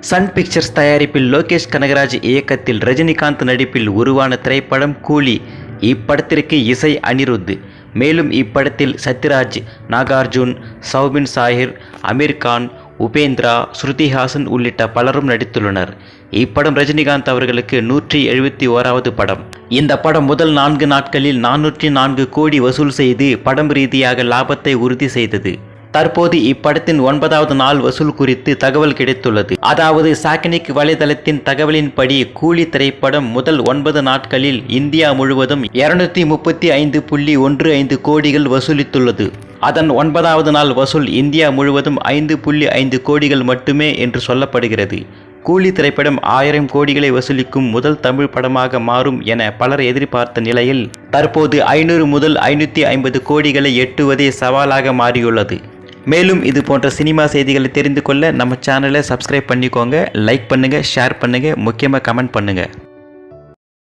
Sun pictures தயாரிப்பில் லோகேஷ் கனகராஜ் இயக்கத்தில் ரஜினிகாந்த் நடிப்பில் உருவான திரைப்படம் கூலி. இப்படத்திற்கு இசை அனிருத். மேலும் இப்படத்தில் சத்யராஜ் நாகார்ஜுன் சௌபின் சாஹிர் அமீர் கான் உபேந்திரா ஸ்ருதிஹாசன் உள்ளிட்ட பலரும் நடித்துள்ளனர். இப்படம் ரஜினிகாந்த் அவர்களுக்கு நூற்றி எழுபத்தி ஓராவது படம். இந்த படம் முதல் நான்கு நாட்களில் நானூற்றி நான்கு கோடி வசூல் செய்து படம் ரீதியாக லாபத்தை உறுதி செய்தது. தற்போது இப்படத்தின் ஒன்பதாவது நாள் வசூல் குறித்து தகவல் கிடைத்துள்ளது. அதாவது சாக்னிக் வலைதளத்தின் தகவலின்படி கூலி திரைப்படம் முதல் ஒன்பது நாட்களில் இந்தியா முழுவதும் இருநூத்தி முப்பத்தி ஐந்து புள்ளி ஒன்று ஐந்து கோடிகள் வசூலித்துள்ளது. அதன் ஒன்பதாவது நாள் வசூல் இந்தியா முழுவதும் ஐந்து புள்ளி ஐந்து கோடிகள் மட்டுமே என்று சொல்லப்படுகிறது. கூலி திரைப்படம் ஆயிரம் கோடிகளை வசூலிக்கும் முதல் தமிழ் படமாக மாறும் என பலர் எதிர்பார்த்த நிலையில் தற்போது ஐநூறு முதல் ஐநூற்றி ஐம்பது கோடிகளை எட்டுவதே சவாலாக மாறியுள்ளது. மேலும் இது போன்ற சினிமா செய்திகளை தெரிந்து கொள்ள நம்ம சேனலை சப்ஸ்கிரைப் பண்ணிக்கோங்க லைக் பண்ணுங்கள் ஷேர் பண்ணுங்கள் முக்கியமாக கமெண்ட் பண்ணுங்கள்